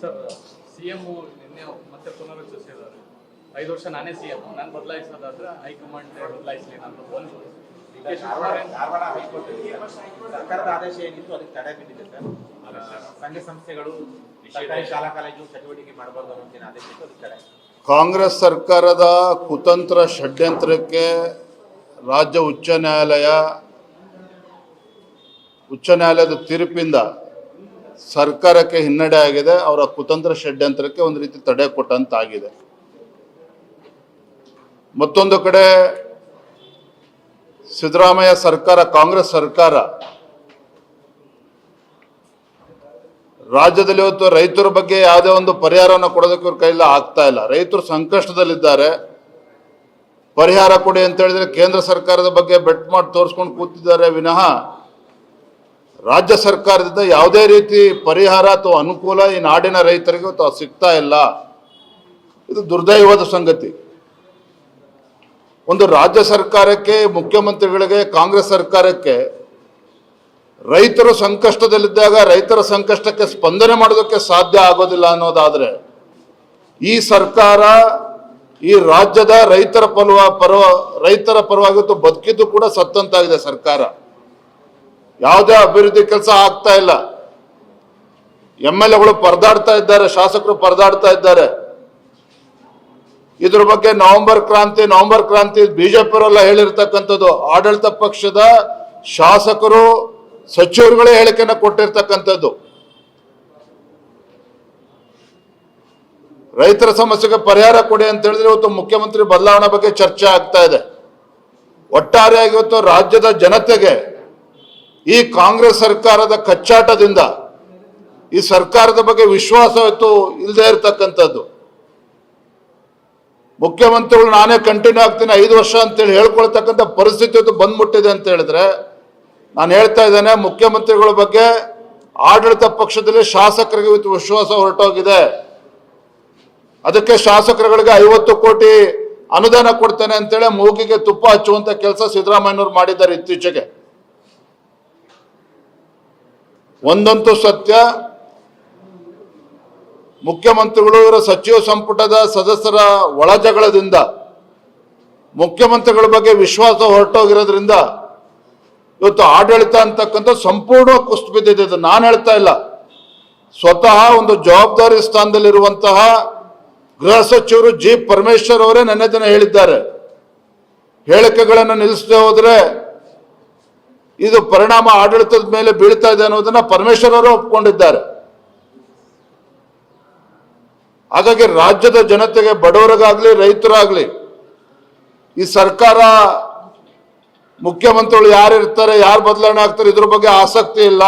Sir CM ನಿನ್ನೆ ಮತ್ತೆ ಪುನರುಚ್ಚರಿಸಿದ್ದಾರೆ ಐದು ವರ್ಷ ನಾನೇ ಸಿಎಂ ನಾನು ಬದಲಾಯಿಸೋದಾದ್ರೆ ಹೈಕಮಾಂಡ್ ಬದಲಾಯಿಸಲಿ ನಾನು ಒಂದು ಧಾರವಾಡ ಹೈಕೋರ್ಟ್ ಸರ್ಕಾರದ ಆದೇಶ ಏನಿತ್ತು ಅದಕ್ಕೆ ತಡೆ ಬಿದ್ದಿದೆ ಸರ್. ಸಂಘ ಸಂಸ್ಥೆಗಳು ಸರ್ಕಾರಿ ಶಾಲಾ ಕಾಲೇಜು ಚಟುವಟಿಕೆ ಮಾಡಬಾರ್ದು ಅನ್ನೋದೇನು ಆದೇಶ ಇತ್ತು ಅದಕ್ಕೆ ತಡೆ. ಕಾಂಗ್ರೆಸ್ ಸರ್ಕಾರದ ಕುತಂತ್ರ ಷಡ್ಯಂತ್ರಕ್ಕೆ ರಾಜ್ಯ ಉಚ್ಚ ನ್ಯಾಯಾಲಯ ಉಚ್ಚ ನ್ಯಾಯಾಲಯದ ತೀರ್ಪಿಂದ ಸರ್ಕಾರಕ್ಕೆ ಹಿನ್ನಡೆ ಆಗಿದೆ, ಅವರ ಕುತಂತ್ರ ಷಡ್ಯಂತ್ರಕ್ಕೆ ಒಂದು ರೀತಿ ತಡೆ ಕೊಟ್ಟಂತಾಗಿದೆ. ಮತ್ತೊಂದು ಕಡೆ ಸಿದ್ದರಾಮಯ್ಯ ಸರ್ಕಾರ, ಕಾಂಗ್ರೆಸ್ ಸರ್ಕಾರ, ರಾಜ್ಯದಲ್ಲಿ ಇವತ್ತು ರೈತರ ಬಗ್ಗೆ ಯಾವುದೇ ಒಂದು ಪರಿಹಾರವನ್ನು ಕೊಡೋದಕ್ಕೆ ಇವ್ರ ಕೈಯಲ್ಲಿ ಆಗ್ತಾ ಇಲ್ಲ. ರೈತರು ಸಂಕಷ್ಟದಲ್ಲಿದ್ದಾರೆ. ಪರಿಹಾರ ಕೊಡಿ ಅಂತ ಹೇಳಿದ್ರೆ ಕೇಂದ್ರ ಸರ್ಕಾರದ ಬಗ್ಗೆ ಬೆಟ್ ಮಾಡಿ ತೋರಿಸ್ಕೊಂಡು ಕೂತಿದ್ದಾರೆ ವಿನಃ ರಾಜ್ಯ ಸರ್ಕಾರದಿಂದ ಯಾವುದೇ ರೀತಿ ಪರಿಹಾರ ಅಥವಾ ಅನುಕೂಲ ಈ ನಾಡಿನ ರೈತರಿಗೆ ಸಿಗ್ತಾ ಇಲ್ಲ. ಇದು ದುರ್ದೈವದ ಸಂಗತಿ. ಒಂದು ರಾಜ್ಯ ಸರ್ಕಾರಕ್ಕೆ, ಮುಖ್ಯಮಂತ್ರಿಗಳಿಗೆ, ಕಾಂಗ್ರೆಸ್ ಸರ್ಕಾರಕ್ಕೆ ರೈತರು ಸಂಕಷ್ಟದಲ್ಲಿದ್ದಾಗ, ರೈತರ ಸಂಕಷ್ಟಕ್ಕೆ ಸ್ಪಂದನೆ ಮಾಡೋದಕ್ಕೆ ಸಾಧ್ಯ ಆಗೋದಿಲ್ಲ ಅನ್ನೋದಾದರೆ, ಈ ಸರ್ಕಾರ ಈ ರಾಜ್ಯದ ರೈತರ ಪರವ ಪರವ, ರೈತರ ಪರವಾಗಿತ್ತು ಬದುಕಿದ್ದು ಕೂಡ ಸತ್ತಂತಾಗಿದೆ ಸರ್ಕಾರ. ಯಾವುದೇ ಅಭಿವೃದ್ಧಿ ಕೆಲಸ ಆಗ್ತಾ ಇಲ್ಲ. ಎಂ ಎಲ್ ಎಗಳು ಪರದಾಡ್ತಾ ಇದ್ದಾರೆ, ಶಾಸಕರು ಪರದಾಡ್ತಾ ಇದ್ದಾರೆ. ಇದ್ರ ಬಗ್ಗೆ ನವೆಂಬರ್ ಕ್ರಾಂತಿ ನವೆಂಬರ್ ಕ್ರಾಂತಿ ಬಿಜೆಪಿಯವರೆಲ್ಲ ಹೇಳಿರ್ತಕ್ಕಂಥದ್ದು, ಆಡಳಿತ ಪಕ್ಷದ ಶಾಸಕರು, ಸಚಿವರುಗಳೇ ಹೇಳಿಕೆಯನ್ನು ಕೊಟ್ಟಿರ್ತಕ್ಕಂಥದ್ದು. ರೈತರ ಸಮಸ್ಯೆಗೆ ಪರಿಹಾರ ಕೊಡಿ ಅಂತ ಹೇಳಿದ್ರೆ ಇವತ್ತು ಮುಖ್ಯಮಂತ್ರಿ ಬದಲಾವಣೆ ಬಗ್ಗೆ ಚರ್ಚೆ ಆಗ್ತಾ ಇದೆ. ಒಟ್ಟಾರೆಯಾಗಿ ಇವತ್ತು ರಾಜ್ಯದ ಜನತೆಗೆ ಈ ಕಾಂಗ್ರೆಸ್ ಸರ್ಕಾರದ ಕಚ್ಚಾಟದಿಂದ ಈ ಸರ್ಕಾರದ ಬಗ್ಗೆ ವಿಶ್ವಾಸ ಇತ್ತು ಇಲ್ಲದೆ ಇರತಕ್ಕಂಥದ್ದು. ಮುಖ್ಯಮಂತ್ರಿಗಳು ನಾನೇ ಕಂಟಿನ್ಯೂ ಆಗ್ತೀನಿ ಐದು ವರ್ಷ ಅಂತೇಳಿ ಹೇಳ್ಕೊಳ್ತಕ್ಕಂಥ ಪರಿಸ್ಥಿತಿ ಅದು ಬಂದ್ಬಿಟ್ಟಿದೆ ಅಂತ ಹೇಳಿದ್ರೆ ನಾನು ಹೇಳ್ತಾ ಇದ್ದೇನೆ ಮುಖ್ಯಮಂತ್ರಿಗಳ ಬಗ್ಗೆ ಆಡಳಿತ ಪಕ್ಷದಲ್ಲಿ ಶಾಸಕರಿಗೆ ವಿಶ್ವಾಸ ಹೊರಟೋಗಿದೆ. ಅದಕ್ಕೆ ಶಾಸಕರುಗಳಿಗೆ ಐವತ್ತು ಕೋಟಿ ಅನುದಾನ ಕೊಡ್ತೇನೆ ಅಂತೇಳಿ ಮೂಗಿಗೆ ತುಪ್ಪ ಹಚ್ಚುವಂತ ಕೆಲಸ ಸಿದ್ದರಾಮಯ್ಯವ್ರು ಮಾಡಿದ್ದಾರೆ ಇತ್ತೀಚೆಗೆ. ಒಂದಂತೂ ಸತ್ಯ. ಮುಖ್ಯಮಂತ್ರಿಗಳು ಇವರ ಸಚಿವ ಸಂಪುಟದ ಸದಸ್ಯರ ಒಳಜಗಳದಿಂದ ಮುಖ್ಯಮಂತ್ರಿಗಳ ಬಗ್ಗೆ ವಿಶ್ವಾಸ ಹೊರಟೋಗಿರೋದ್ರಿಂದ ಇವತ್ತು ಆಡಳಿತ ಅಂತಕ್ಕಂಥ ಸಂಪೂರ್ಣ ಕುಸ್ತು ಬಿದ್ದಿದೆ. ನಾನು ಹೇಳ್ತಾ ಇಲ್ಲ. ಸ್ವತಃ ಒಂದು ಜವಾಬ್ದಾರಿ ಸ್ಥಾನದಲ್ಲಿರುವಂತಹ ಗೃಹ ಸಚಿವರು ಜಿ. ಪರಮೇಶ್ವರ್ ಅವರೇ ನೆನ್ನೆ ದಿನ ಹೇಳಿದ್ದಾರೆ. ಹೇಳಿಕೆಗಳನ್ನು ನಿಲ್ಲಿಸದೆ ಹೋದ್ರೆ ಇದು ಪರಿಣಾಮ ಆಡಳಿತದ ಮೇಲೆ ಬೀಳ್ತಾ ಇದೆ ಅನ್ನೋದನ್ನ ಪರಮೇಶ್ವರ್ ಅವರು ಒಪ್ಕೊಂಡಿದ್ದಾರೆ. ಹಾಗಾಗಿ ರಾಜ್ಯದ ಜನತೆಗೆ ಬಡವರಿಗಾಗ್ಲಿ, ರೈತರಾಗ್ಲಿ, ಈ ಸರ್ಕಾರ ಮುಖ್ಯಮಂತ್ರಿಗಳು ಯಾರು ಇರ್ತಾರೆ ಯಾರು ಬದಲಾವಣೆ ಆಗ್ತಾರೆ, ಇದ್ರ ಬಗ್ಗೆ ಆಸಕ್ತಿ ಇಲ್ಲ.